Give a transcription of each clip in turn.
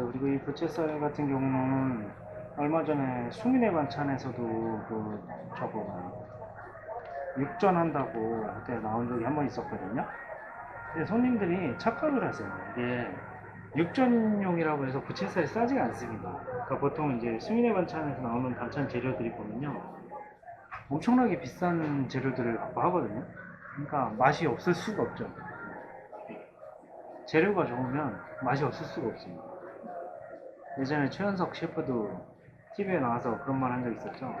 맞아. 그리고 이 부채살 같은 경우는 얼마 전에 수민의 반찬에서도 그 저거 육전 한다고 그때 나온 적이 한 번 있었거든요. 근데 손님들이 착각을 하세요. 이게 육전용이라고 해서 부채살이 싸지가 않습니다. 그러니까 보통 이제 수민의 반찬에서 나오는 반찬 재료들이 보면요. 엄청나게 비싼 재료들을 갖고 하거든요. 그러니까 맛이 없을 수가 없죠. 재료가 좋으면 맛이 없을 수가 없습니다. 예전에 최현석 셰프도 TV에 나와서 그런 말 한 적 있었죠.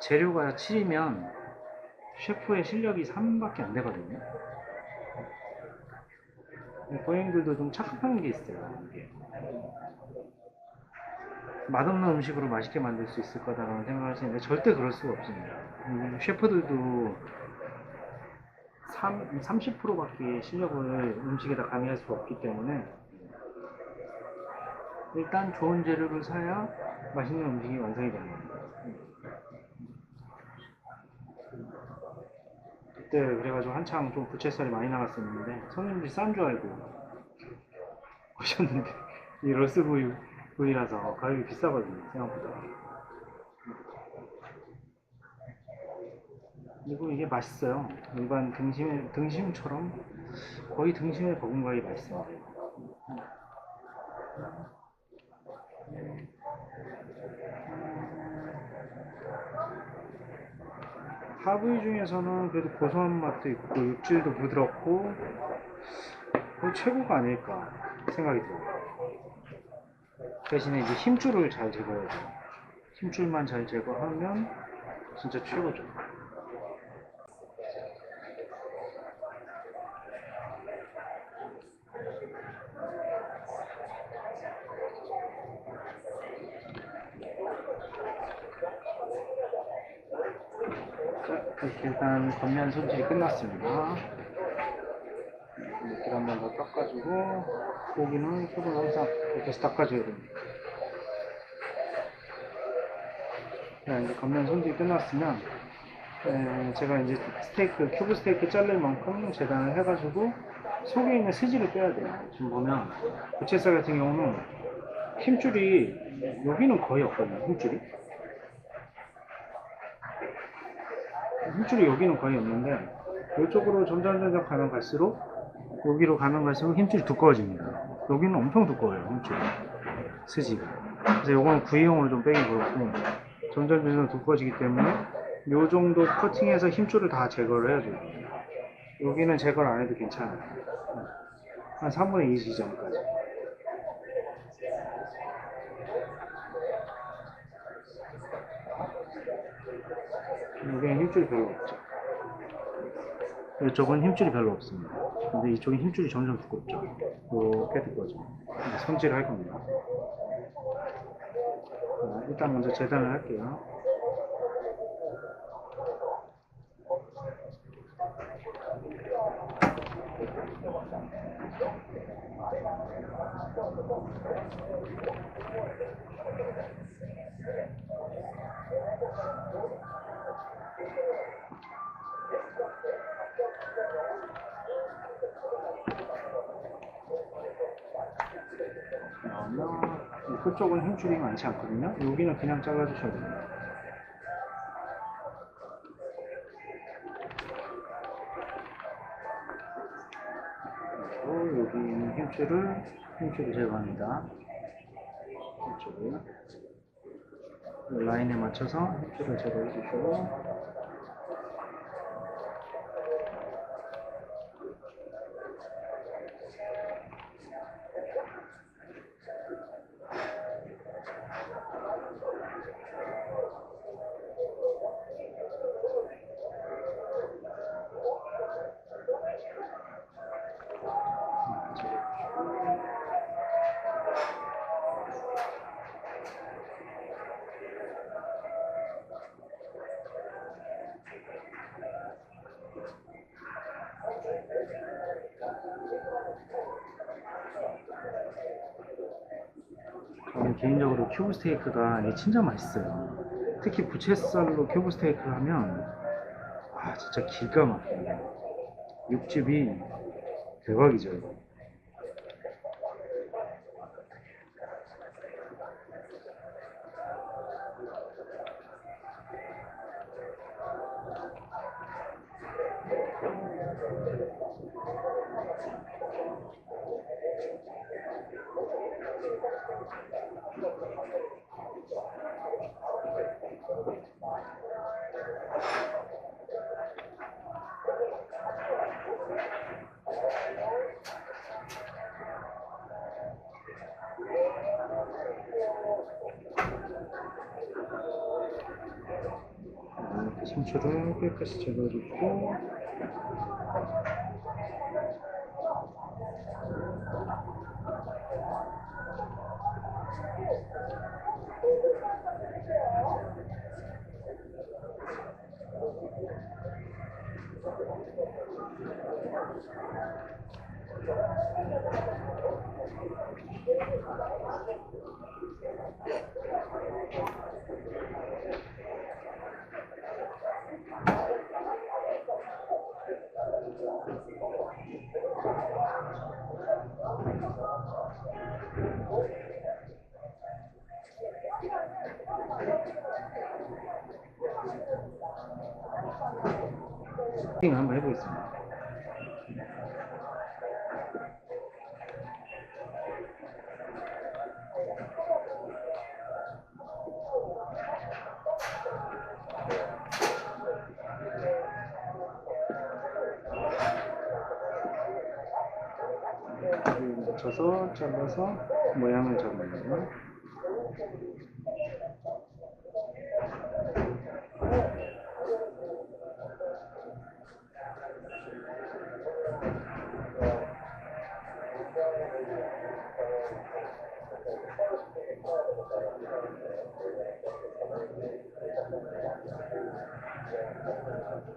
재료가 7이면 셰프의 실력이 3밖에 안 되거든요. 고객님들도 좀 착각하는 게 있어요. 맛없는 음식으로 맛있게 만들 수 있을 거다라는 생각을 하시는데 절대 그럴 수가 없습니다. 음, 셰프들도 3, 30%밖에 실력을 음식에다 가미할 수가 없기 때문에 일단 좋은 재료를 사야 맛있는 음식이 완성이 되는 겁니다. 그때 그래가지고 한창 좀 부채살이 많이 나갔었는데 손님들이 싼 줄 알고 오셨는데 이 러스 부위, 부위라서 가격이 비싸거든요 생각보다. 그리고 이게 맛있어요. 일반 등심, 등심처럼 거의 등심에 버금가기 맛있습니다 하부위 중에서는 그래도 고소한 맛도 있고 육질도 부드럽고 거의 최고가 아닐까 생각이 들어요. 대신에 이제 힘줄을 잘 제거해야 돼요. 힘줄만 잘 제거하면 진짜 최고죠. 자, 이렇게 일단 겉면 손질이 끝났습니다. 이렇게 한번 더 닦아주고 고기는 손을 항상 이렇게 닦아줘야 됩니다. 자, 이제 겉면 손질이 끝났으면 에, 제가 이제 스테이크, 큐브 스테이크 자를 만큼 재단을 해가지고 속에 있는 스지를 빼야 돼요. 지금 보면 부채살 같은 경우는 힘줄이 여기는 거의 없거든요. 힘줄이. 힘줄이 여기는 거의 없는데 이쪽으로 점점 점점 가면 갈수록 여기로 가면 갈수록 힘줄이 두꺼워집니다. 여기는 엄청 두꺼워요 힘줄이 스지가. 그래서 요거는 구이용으로 좀 빼기 그렇고 점점 점점 두꺼워지기 때문에 요 정도 커팅해서 힘줄을 다 제거를 해줘요. 여기는 제거를 안 해도 괜찮아요. 한 3분의 2 지점까지. 여기는 힘줄이 별로 없죠. 이쪽은 힘줄이 별로 없습니다. 근데 이쪽은 힘줄이 점점 두껍죠. 이렇게 두꺼워져. 손질을 할 겁니다. 자, 일단 먼저 재단을 할게요. 그쪽은 힘줄이 많지 않거든요. 여기는 그냥 잘라주셔야 됩니다. 여기 있는 힘줄을 힘줄을 제거합니다. 이쪽이요. 이 라인에 맞춰서 힘줄을 제거해 주시고 개인적으로 큐브 스테이크가 진짜 맛있어요. 특히 부채살로 큐브 스테이크 하면 아 진짜 기가 막혀요. 육즙이 대박이죠. 상처를 깨끗이 제거해주고 そして 세팅을 한번 해보겠습니다. 여기 맞춰서 잘라서 모양을 잡는 거. 이 렇게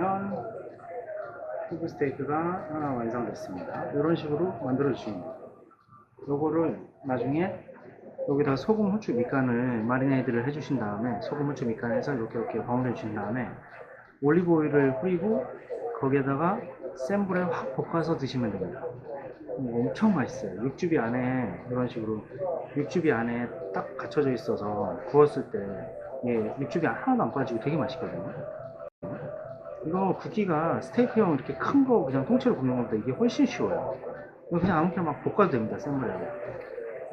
하면 피부 스테이크가 하나 완성됐습니다. 이런 식으로 만들어 주시면 돼요. 요거를 나중에 여기다 소금, 후추, 밑간을 마리네이드를 해주신 다음에 소금, 후추, 밑간해서 이렇게 이렇게 버무려 주신 다음에 올리브 오일을 뿌리고 거기에다가 센 불에 확 볶아서 드시면 됩니다. 음, 엄청 맛있어요. 육즙이 안에 이런 식으로 육즙이 안에 딱 갖춰져 있어서 구웠을 때 예, 육즙이 하나도 안 빠지고 되게 맛있거든요. 이거 굽기가 스테이크용 이렇게 큰 거 그냥 통째로 굽는 것보다 이게 훨씬 쉬워요. 이거 그냥 아무렇게나 막 볶아도 됩니다, 센 불에.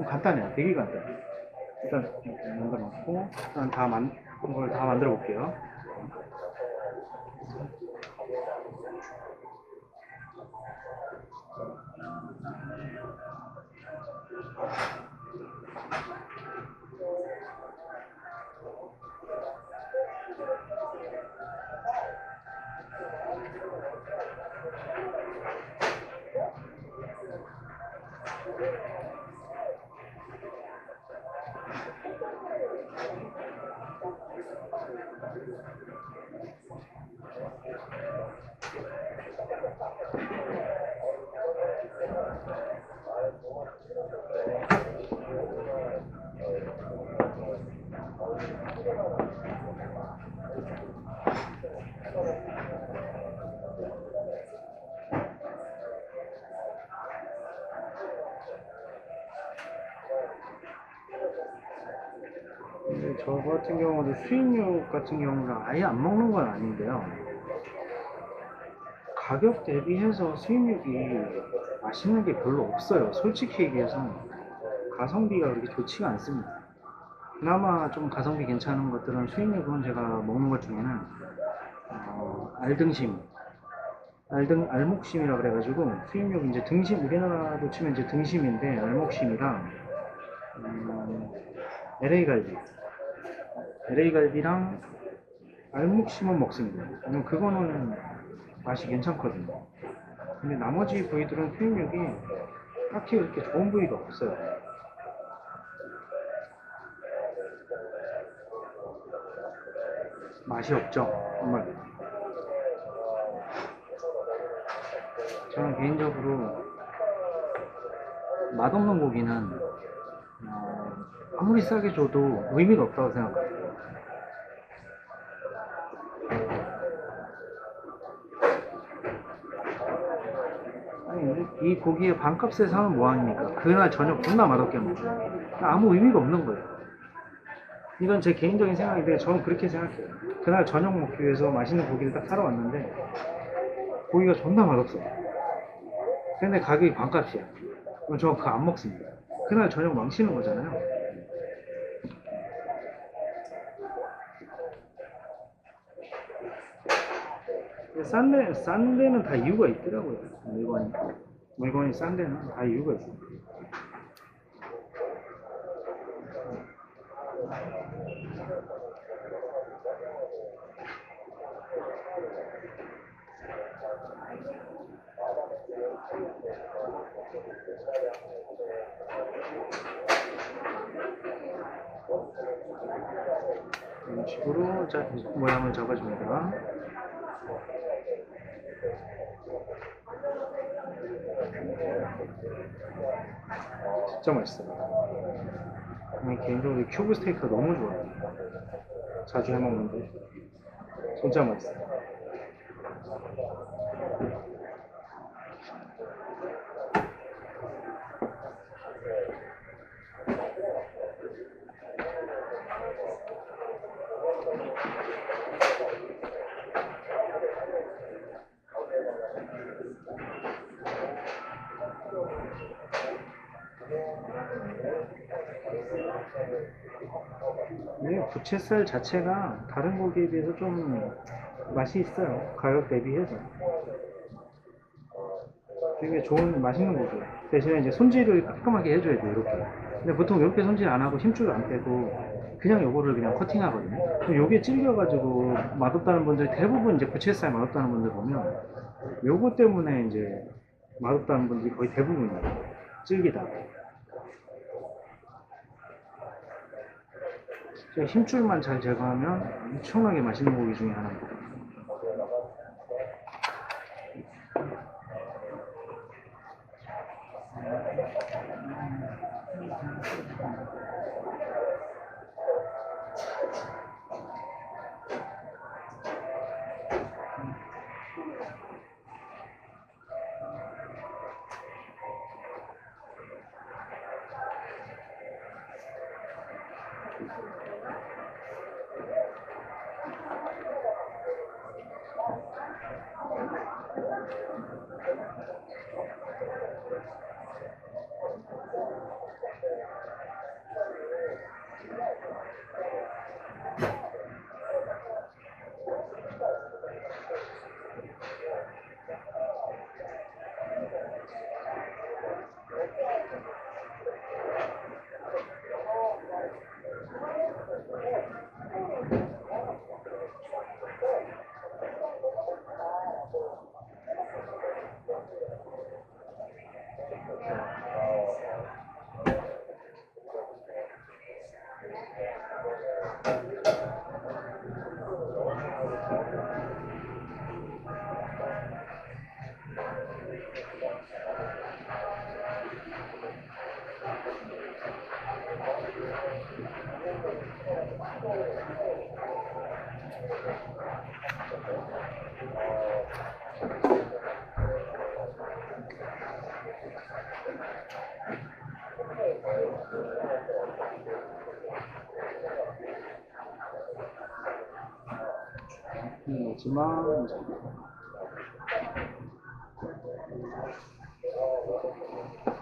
간단해요. 되게 간단해요. 일단 이렇게 만들어 놓고, 일단 다 만, 이걸 다 만들어 볼게요. 저 같은 경우도 수입육 같은 경우는 아예 안 먹는 건 아닌데요. 가격 대비해서 수입육이 맛있는 게 별로 없어요. 솔직히 얘기해서 가성비가 그렇게 좋지가 않습니다. 그나마 좀 가성비 괜찮은 것들은 수입육은 제가 먹는 것 중에는 어, 알등심, 알등 알목심이라 그래가지고 수입육 이제 등심 우리나라로 치면 이제 등심인데 알목심이랑 음, LA 갈비, LA 갈비랑 알목심은 먹습니다. 그거는 맛이 괜찮거든요. 근데 나머지 부위들은 수입육이 딱히 그렇게 좋은 부위가 없어요. 맛이 없죠, 정말. 저는 개인적으로 맛없는 고기는 어, 아무리 싸게 줘도 의미가 없다고 생각해요. 이 고기의 반값에 사면 뭐합니까? 그날 저녁 존나 맛없게 먹어. 아무 의미가 없는 거예요. 이건 제 개인적인 생각인데 저는 그렇게 생각해요. 그날 저녁 먹기 위해서 맛있는 고기를 딱 사러 왔는데 고기가 존나 맛없어. 근데 가격이 반값이야. 그럼 저 그거 안 먹습니다. 그날 저녁 망치는 거잖아요. 싼, 데, 싼 데는 다 이유가 있더라고요. 물건이. 물건이 싼 데는 다 이유가 있어요. 이런 식으로 자, 모양을 잡아줍니다. 진짜 맛있어요. 개인적으로 이 큐브 스테이크가 너무 좋아요. 자주 해 먹는데 진짜 맛있어요. 이 부채살 자체가 다른 고기에 비해서 좀 맛이 있어요. 가격 대비해서. 되게 좋은 맛있는 고기예요. 대신에 이제 손질을 깔끔하게 해줘야 돼요. 이렇게. 근데 보통 이렇게 손질 안 하고 힘줄 안 빼고 그냥 요거를 그냥 커팅하거든요. 요게 질겨가지고 맛없다는 분들 대부분 이제 부채살 맛없다는 분들 보면 요거 때문에 이제 맛없다는 분들이 거의 대부분이에요. 질기다. 진짜 힘줄만 잘 제거하면 엄청나게 맛있는 고기 중에 하나입니다. Smile. Thank you.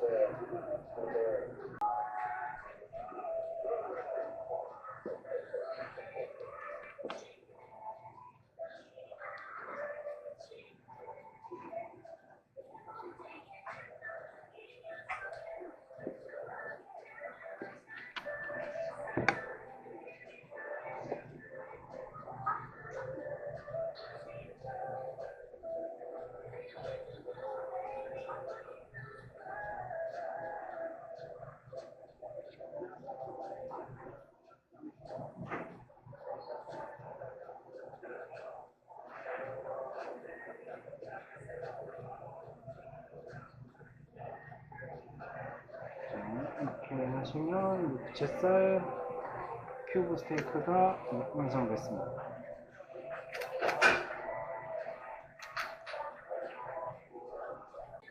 the, the bearing. 보시면 부채살 큐브 스테이크가 완성됐습니다.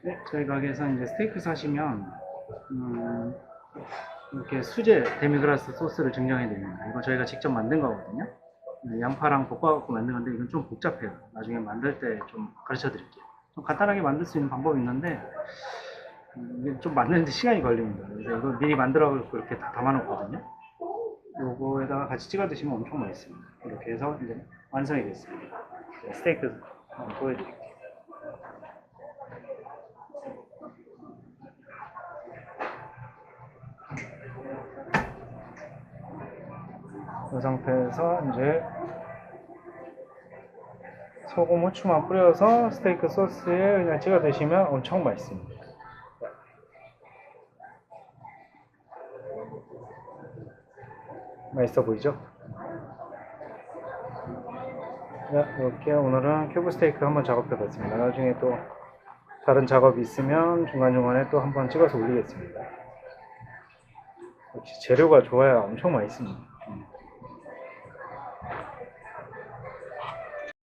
네, 저희 가게에서 이제 스테이크 사시면 음, 이렇게 수제 데미그라스 소스를 증정해 드립니다. 이거 저희가 직접 만든 거거든요. 네, 양파랑 볶아갖고 만든 건데 이건 좀 복잡해요. 나중에 만들 때 좀 가르쳐 드릴게요. 좀 간단하게 만들 수 있는 방법이 있는데 음, 좀 만드는데 시간이 걸립니다. 이거 미리 만들어갖고 이렇게 다 담아놓거든요. 요거에다가 같이 찍어 드시면 엄청 맛있습니다. 이렇게 해서 이제 완성이 됐습니다. 네, 스테이크 한번 보여드릴게요. 이 상태에서 이제 소금, 후추만 뿌려서 스테이크 소스에 그냥 찍어 드시면 엄청 맛있습니다. 맛있어 보이죠? 네, 이렇게 오늘은 큐브 스테이크 한번 작업해 봤습니다. 나중에 또 다른 작업이 있으면 중간중간에 또 한번 찍어서 올리겠습니다. 역시 재료가 좋아야 엄청 맛있습니다.